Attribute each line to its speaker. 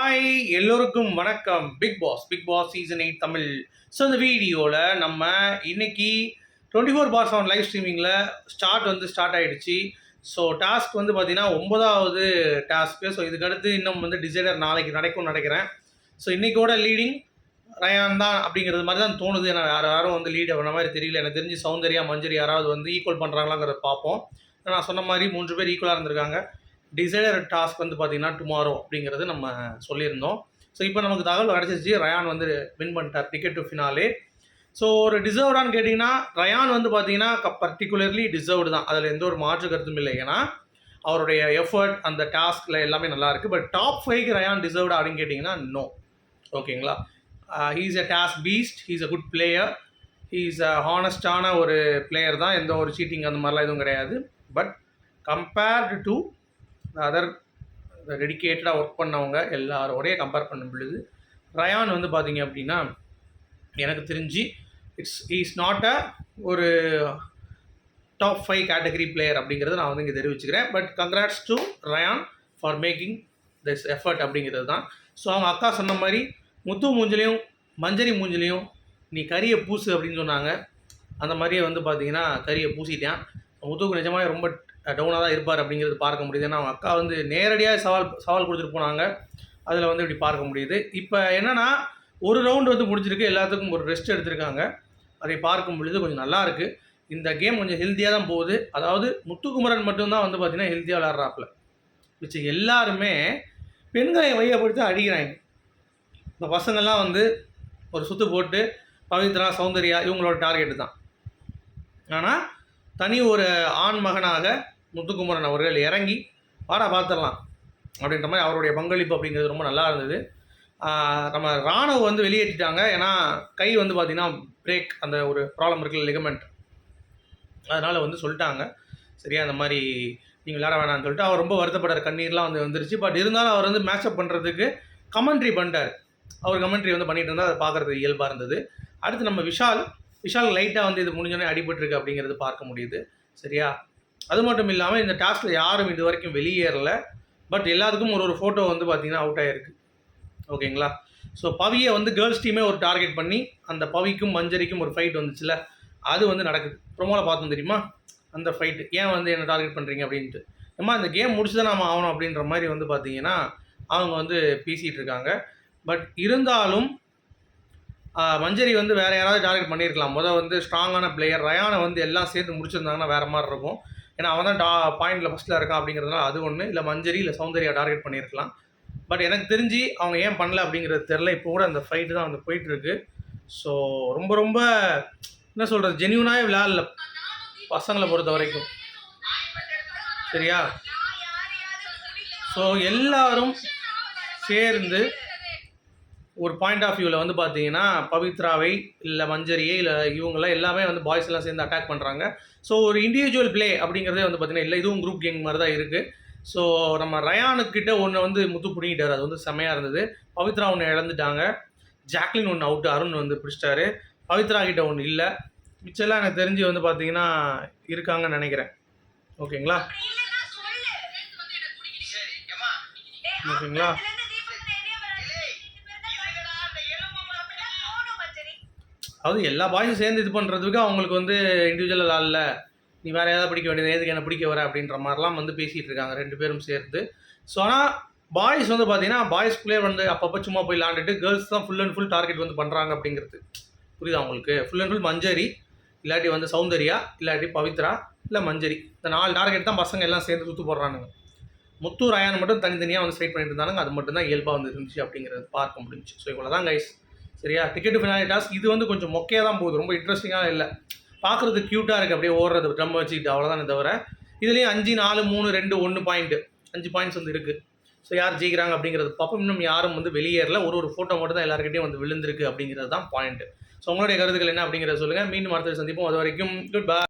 Speaker 1: Hi எல்லோருக்கும் வணக்கம். Bigg Boss Bigg Boss season eight Tamil. So இந்த வீடியோவில் நம்ம இன்னைக்கு twenty four bar seven live ஸ்ட்ரீமிங்கில் start வந்து ஸ்டார்ட் ஆகிடுச்சு ஸோ டாஸ்க் வந்து பார்த்தீங்கன்னா ஒன்பதாவது டாஸ்க்கு ஸோ இதுக்கடுத்து இன்னும் வந்து டிசைடர் நாளைக்கு நடக்கும்னு நினைக்கிறேன். ஸோ இன்றைக்கோட லீடிங் ரயான் தான் அப்படிங்கிறது மாதிரி தான் தோணுது. ஏன்னா வேறு யாரும் வந்து லீட் பண்ண மாதிரி தெரியல. எனக்கு தெரிஞ்சு சௌந்தர்யா மஞ்சரி யாராவது வந்து ஈக்குவல் பண்ணுறாங்களாங்கிறத பார்ப்போம். நான் சொன்ன மாதிரி மூன்று பேர் ஈக்குவலாக இருந்திருக்காங்க. டிசைனர் டாஸ்க் வந்து பார்த்தீங்கன்னா டுமாரோ அப்படிங்கிறது நம்ம சொல்லியிருந்தோம். ஸோ இப்போ நமக்கு தகவல் கிடச்சிச்சு ரயான் வந்து வின் பண்ணிட்டார் டிக்கெட் டு ஃபினாலே ஸோ ஒரு டிசர்வ்டான்னு கேட்டிங்கன்னா ரயான் வந்து பார்த்தீங்கன்னா பர்டிகுலர்லி டிசர்வ்டு தான். அதில் எந்த ஒரு மாற்று கருத்தும் இல்லை. ஏன்னா அவருடைய எஃபர்ட் அந்த டாஸ்கில் எல்லாமே நல்லா இருக்குது பட் டாப் ஃபைவ்க்கு ரயான் டிசர்வ்டு அப்படின்னு கேட்டிங்கன்னா நோ ஓகேங்களா he's a task beast he's a good player he's a ஹானஸ்டான ஒரு பிளேயர் தான். எந்த ஒரு சீட்டிங் அந்த மாதிரிலாம் எதுவும் கிடையாது. பட் கம்பேர்டு டு அதர் டெடிக்கேட்டடாக ஒர்க் பண்ணவங்க எல்லாரோடய கம்பேர் பண்ணும் பொழுது ரயான் வந்து பார்த்தீங்க அப்படின்னா எனக்கு தெரிஞ்சு இட்ஸ் இஸ் நாட் அ ஒரு டாப் ஃபைவ் கேட்டகரி பிளேயர் அப்படிங்கிறத நான் வந்து இங்கே தெரிவிச்சுக்கிறேன். But congrats to Ryan for making this effort அப்படிங்கிறது தான். ஸோ அவங்க அக்கா சொன்ன மாதிரி முத்து மூஞ்சிலையும் மஞ்சரி மூஞ்சிலையும் நீ கறியை பூசு அப்படின்னு சொன்னாங்க. அந்த மாதிரியே வந்து பார்த்தீங்கன்னா கறியை பூசிட்டேன். முத்துக்கு நிஜமாக ரொம்ப டவுனாக தான் இருப்பார் அப்படிங்கிறது பார்க்க முடியுது. ஏன்னா அவங்க அக்கா வந்து நேரடியாக சவால் சவால் கொடுத்துட்டு போனாங்க. அதில் வந்து இப்படி பார்க்க முடியுது. இப்போ என்னென்னா ஒரு ரவுண்டு வந்து முடிஞ்சிருக்கு. எல்லாத்துக்கும் ஒரு ரெஸ்ட் எடுத்திருக்காங்க. அதை பார்க்கும் பொழுது கொஞ்சம் நல்லா இருக்குது இந்த கேம் கொஞ்சம் ஹெல்த்தியாக தான் போகுது. அதாவது முத்துக்குமரன் மட்டும்தான் வந்து பார்த்திங்கன்னா ஹெல்த்தியாக விளாட்றாப்புல மிச்சம் எல்லாருமே பெண்களை மையப்படுத்தி அடிக்கிறாங்க. இந்த பசங்கள்லாம் வந்து ஒரு சுற்று போட்டு பவித்ரா சௌந்தர்யா இவங்களோட டார்கெட்டு தான். ஆனால் தனி ஒரு ஆண் மகனாக முத்துக்குமரன் அவர்கள் இறங்கி வாடா பார்த்துடலாம். அப்படின்ற மாதிரி அவருடைய பங்களிப்பு அப்படிங்கிறது ரொம்ப நல்லா இருந்தது. நம்ம ராணுவ வந்து வெளியேற்றிட்டாங்க. ஏன்னா கை வந்து பார்த்திங்கன்னா பிரேக் அந்த ஒரு ப்ராப்ளம் இருக்குல்ல லிகமெண்ட் அதனால் வந்து சொல்லிட்டாங்க. சரியா அந்த மாதிரி நீங்கள் விளையாட வேணாம்னு சொல்லிட்டு அவர் ரொம்ப வருத்தப்படுற கண்ணீர்லாம் வந்து வந்துருச்சு. பட் இருந்தாலும் அவர் வந்து மேட்சப் பண்ணுறதுக்கு கமெண்ட்ரி பண்ணிட்டார். அவர் கமெண்ட்ரி வந்து பண்ணிட்டு இருந்தால் அதை பார்க்குறது இயல்பாக இருந்தது. அடுத்து நம்ம விஷால். விஷால் லைட்டாக வந்து இது முடிஞ்சோடனே அடிபட்டுருக்கு அப்படிங்கிறது பார்க்க முடியுது. சரியா? அது மட்டும் இல்லாமல் இந்த டாஸ்கில் யாரும் இது வரைக்கும் வெளியேறல. பட் எல்லாத்துக்கும் ஒரு ஒரு ஃபோட்டோ வந்து பார்த்தீங்கன்னா அவுட் ஆகிருக்கு ஓகேங்களா? ஸோ பவியை வந்து கேர்ள்ஸ் டீமே ஒரு டார்கெட் பண்ணி அந்த பவிக்கும் மஞ்சரிக்கும் ஒரு ஃபைட் வந்துச்சுல அது வந்து நடக்குது. ப்ரொமோவில் பார்த்தோம் தெரியுமா? அந்த ஃபைட்டு ஏன் வந்து என்ன டார்கெட் பண்ணுறீங்க அப்படின்ட்டு. அம்மா இந்த கேம் முடிச்சு தான் நம்ம ஆகணும் அப்படின்ற மாதிரி வந்து பார்த்தீங்கன்னா அவங்க வந்து பேசிகிட்டு இருக்காங்க. பட் இருந்தாலும் மஞ்சரி வந்து வேறு யாராவது டார்கெட் பண்ணியிருக்கலாம். முதல் வந்து ஸ்ட்ராங்கான பிளேயர் ரயானை வந்து எல்லாம் சேர்த்து முடிச்சிருந்தாங்கன்னா வேறு மாதிரி இருக்கும். ஏன்னா அவன் தான் டா பாயிண்டில் ஃபஸ்ட்டில் இருக்கான் அப்படிங்கிறதுனால அது ஒன்று இல்லை மஞ்சரி இல்லை சௌந்தர்யா டார்கெட் பண்ணியிருக்கலாம். பட் எனக்கு தெரிஞ்சு அவங்க ஏன் பண்ணல அப்படிங்கிறது தெரில இப்போ கூட அந்த ஃபைட்டு தான் வந்து போயிட்டுருக்கு. ஸோ ரொம்ப ரொம்ப என்ன சொல்கிறது ஜென்யூனாகவே விளையாடல. பசங்களை பொறுத்த வரைக்கும். சரியா? ஸோ எல்லாரும் சேர்ந்து ஒரு பாயிண்ட் ஆஃப் வியூவில் வந்து பார்த்தீங்கன்னா பவித்ராவை இல்லை மஞ்சரியை இல்லை இவங்கெல்லாம் எல்லாமே வந்து பாய்ஸ் எல்லாம் சேர்ந்து அட்டாக் பண்ணுறாங்க ஸோ ஒரு இண்டிவிஜுவல் ப்ளே அப்படிங்கிறதே வந்து பார்த்தீங்கன்னா இல்லை இதுவும் குரூப் கேம் மாதிரி தான் இருக்குது ஸோ நம்ம ரயானுக்கிட்ட ஒன்று வந்து முத்து பிடிங்கிட்டார். அது வந்து செமையாக இருந்தது. பவித்ரா ஒன்று இழந்துட்டாங்க. ஜாக்லின் ஒன்று அவுட்டு அருண் வந்து பிடிச்சிட்டாரு. பவித்ரா கிட்ட ஒன்று இல்லை. மிச்சம்லாம் எனக்கு தெரிஞ்சு வந்து பார்த்தீங்கன்னா இருக்காங்கன்னு நினைக்கிறேன். ஓகேங்களா ஓகேங்களா அதாவது எல்லா பாய்ஸும் சேர்ந்து இது பண்ணுறதுக்கு அவங்களுக்கு வந்து இண்டிவிஜுவலாக இல்லை. நீ வேறு ஏதாவது பிடிக்க வேண்டியது எதுக்கு என்ன பிடிக்க வர அப்படின்ற மாதிரிலாம் வந்து பேசிகிட்டு இருக்காங்க. ரெண்டு பேரும் சேர்த்து ஸோ ஆனால் பாய்ஸ் வந்து பார்த்தீங்கன்னா பாய்ஸ்குள்ளே வந்து அப்பப்போ சும்மா போய் விளாண்டுட்டு கேர்ள்ஸ் தான் ஃபுல் அண்ட் ஃபுல் டார்கெட் வந்து பண்ணுறாங்க அப்படிங்கிறது. புரியுதா அவங்களுக்கு ஃபுல் அண்ட் ஃபுல் மஞ்சரி இல்லாட்டி வந்து சௌந்தர்யா இல்லாட்டி பவித்ரா இல்லை மஞ்சரி. இந்த நாலு டார்கெட் தான் பசங்க எல்லாம் சேர்ந்து சுற்று போடுறானுங்க. முத்து ராயன் மட்டும் தனித்தனியாக வந்து ஸ்ட்ரைட் பண்ணிட்டு இருந்தாங்க அது மட்டும் தான் இயல்பாக வந்து இருந்துச்சு அப்படிங்கிறது பார்க்க முடிஞ்சுச்சு. ஸோ இவ்வளோ தான் கைஸ் சரியா? டிக்கெட் ஃபினாலி டாஸ்க் இது வந்து கொஞ்சம் மொக்கையாக தான் போகுது. ரொம்ப இன்ட்ரெஸ்டிங்காக இல்லை. பார்க்குறது க்யூட்டாக இருக்குது அப்படியே ஓடுறது ட்ரம் வச்சுக்கிட்டு. அவ்வளோதானே தவிர இதுலேயும் அஞ்சு நாலு மூணு ரெண்டு ஒன்று பாயிண்ட்டு அஞ்சு பாயிண்ட்ஸ் வந்து இருக்குது ஸோ யார் ஜெயிக்கிறாங்க அப்படிங்கிறது பார்ப்போம். இன்னும் யாரும் வந்து வெளியேறல. ஒரு ஒரு ஃபோட்டோ மட்டும் தான் எல்லாருக்கிட்டையும் வந்து விழுந்திருக்கு அப்படிங்கிறது தான் பாயிண்ட் ஸோ உங்களுடைய கருத்துக்கள் என்ன அப்படிங்கிறத சொல்லுங்கள் மீண்டும் அடுத்த சந்திப்போம். அது வரைக்கும் குட் பை